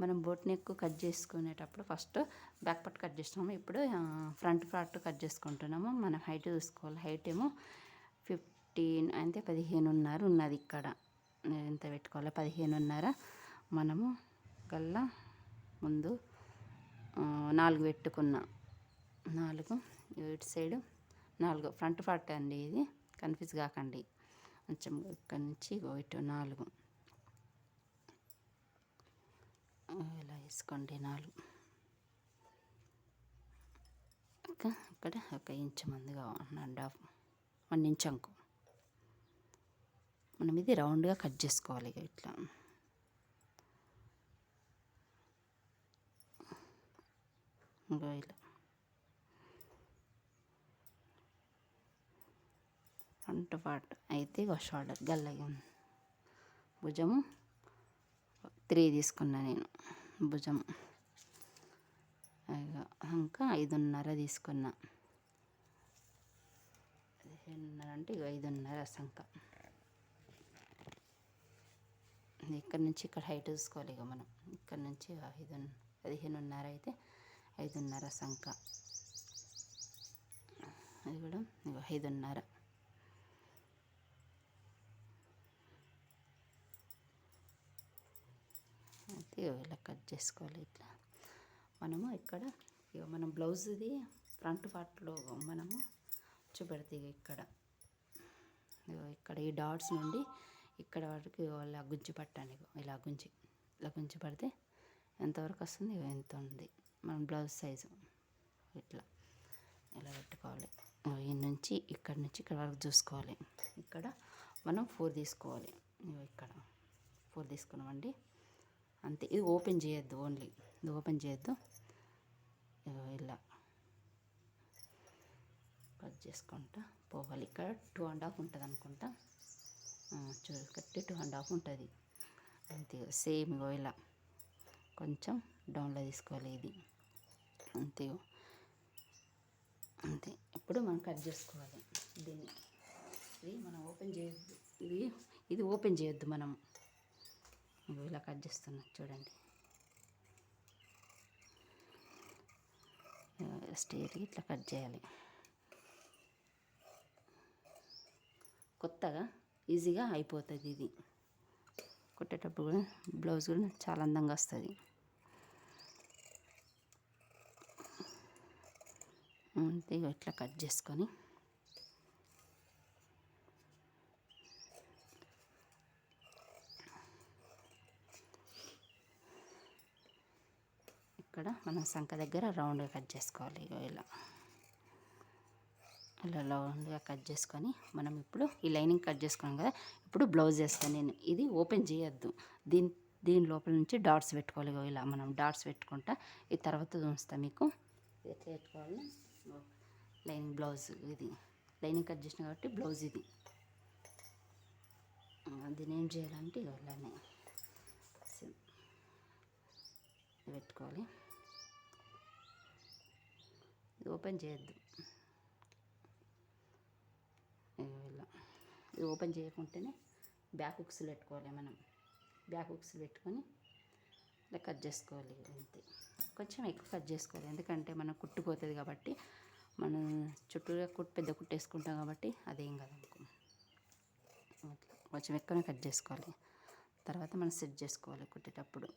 మనం boat neck cut చేసుకునేటప్పుడు first back part cut చేస్తున్నాము ఇప్పుడు ఫ్రంట్ పార్ట్ కట్ చేసుకుంటున్నాము. మనం హైట్ చూసుకోవాలి. హైట్ ఏమో ఫిఫ్టీన్ అంటే పదిహేనున్నర ఉన్నది ఇక్కడ. ఎంత పెట్టుకోవాలి పదిహేనున్నర. మనము గల్లా ముందు నాలుగు పెట్టుకున్నా. నాలుగు ఇటు సైడ్ నాలుగు. ఫ్రంట్ పార్ట్ అండి ఇది. కన్ఫ్యూజ్ కాకండి. కొంచెం ఇక్కడ నుంచి ఇటు నాలుగు. ఇలా వేసుకోండి నాలుగు. ఇంకా ఇక్కడ ఒక ఇంచు మందిగా one and half one inch అంకు. మనం ఇది రౌండ్గా కట్ చేసుకోవాలి ఇట్లా. ఇంకో ఇలా. ఫ్రంట్ పార్ట్ అయితే ఒక షోల్డర్ గల్లగా ఉంది భుజము త్రీ తీసుకున్నా నేను భుజం. ఇంకా ఐదున్నర తీసుకున్నా. పదిహేనున్నర అంటే ఇక ఐదున్నర సంఖ ఇక్కడ నుంచి ఇక్కడ హైట్ చూసుకోవాలి ఇక మనం. ఇక్కడ నుంచి ఐదు పదిహేనున్నర అయితే ఐదున్నర సంఖ అది కూడా ఇక ఐదున్నర. అయితే ఇగో ఇలా కట్ చేసుకోవాలి ఇట్లా. మనము ఇక్కడ ఇక మనం బ్లౌజ్ది ఫ్రంట్ పార్ట్లో మనము చూపెడితే ఇక్కడ. ఇగో ఇక్కడ ఈ డాట్స్ నుండి ఇక్కడ వరకు ఇగో ఇలా గుంజి పట్టండి ఇలా గుంజి ఇలా గుంజి పడితే ఎంతవరకు వస్తుంది ఇగో ఎంత ఉంది. మనం బ్లౌజ్ సైజు ఇట్లా ఇలా పెట్టుకోవాలి. ఈ నుంచి ఇక్కడ నుంచి ఇక్కడ వరకు చూసుకోవాలి. ఇక్కడ మనం ఫోర్ తీసుకోవాలి. ఇక్కడ ఫోర్ తీసుకున్నామండి. అంతే. ఇది ఓపెన్ చేయొద్దు ఓన్లీ. ఇది ఓపెన్ చేయొద్దు. ఇలా కట్ చేసుకుంటా. పోవాలి. ఇక్కడ టూ అండ్ హాఫ్ ఉంటుంది అనుకుంటా. చూ చూడు కట్టి టూ అండ్ హాఫ్ ఉంటుంది. అంతే. సేమ్ ఇలా. కొంచెం డౌన్లో తీసుకోవాలి ఇది. అంతే అంతే. ఇప్పుడు మనం కట్ చేసుకోవాలి. దీన్ని. ఇది మనం ఓపెన్ చేయొద్దు. ఇది ఇది ఓపెన్ చేయొద్దు మనం. ఇలా కట్ చేస్తున్నా చూడండి. స్టేర్ ఇట్లా కట్ చేయాలి. కొత్తగా ఈజీగా అయిపోతుంది ఇది. కుట్టేటప్పుడు కూడా బ్లౌజ్ కూడా చాలా అందంగా వస్తుంది. అంతే ఇట్లా కట్ చేసుకొని ఇక్కడ మనం సంఖ దగ్గర రౌండ్గా కట్ చేసుకోవాలి ఇలా. ఇలా రౌండ్గా కట్ చేసుకొని మనం ఇప్పుడు ఈ లైనింగ్ కట్ చేసుకున్నాం కదా ఇప్పుడు బ్లౌజ్ వేస్తాను నేను. ఇది ఓపెన్ చేయొద్దు. దీని దీని లోపల నుంచి డాట్స్ పెట్టుకోవాలి ఇలా. మనం డాట్స్ పెట్టుకుంటా ఈ తర్వాత చూస్తాను మీకు. ఎట్లా పెట్టుకోవాలి లైనింగ్ బ్లౌజ్ ఇది. లైనింగ్ కట్ చేసిన కాబట్టి బ్లౌజ్ ఇది. దీని ఏం చేయాలంటే ఇగో ఇలానే. పెట్టుకోవాలి. ఇది ఓపెన్ చేయొద్దు. ఇలా. ఇది ఓపెన్ చేయకుంటేనే బ్యాక్ హుక్స్ పెట్టుకోవాలి మనం. బ్యాక్ హుక్స్ పెట్టుకొని ఇలా కట్ చేసుకోవాలి అంతే. కొంచెం ఎక్కువ కట్ చేసుకోవాలి. ఎందుకంటే మనం కుట్టుపోతుంది కాబట్టి మనం చుట్టూగా కుట్ పెద్ద కుట్టేసుకుంటాం కాబట్టి అదేం కాదనుకో. కొంచెం ఎక్కువనే కట్ చేసుకోవాలి. తర్వాత మనం సెట్ చేసుకోవాలి కుట్టేటప్పుడు.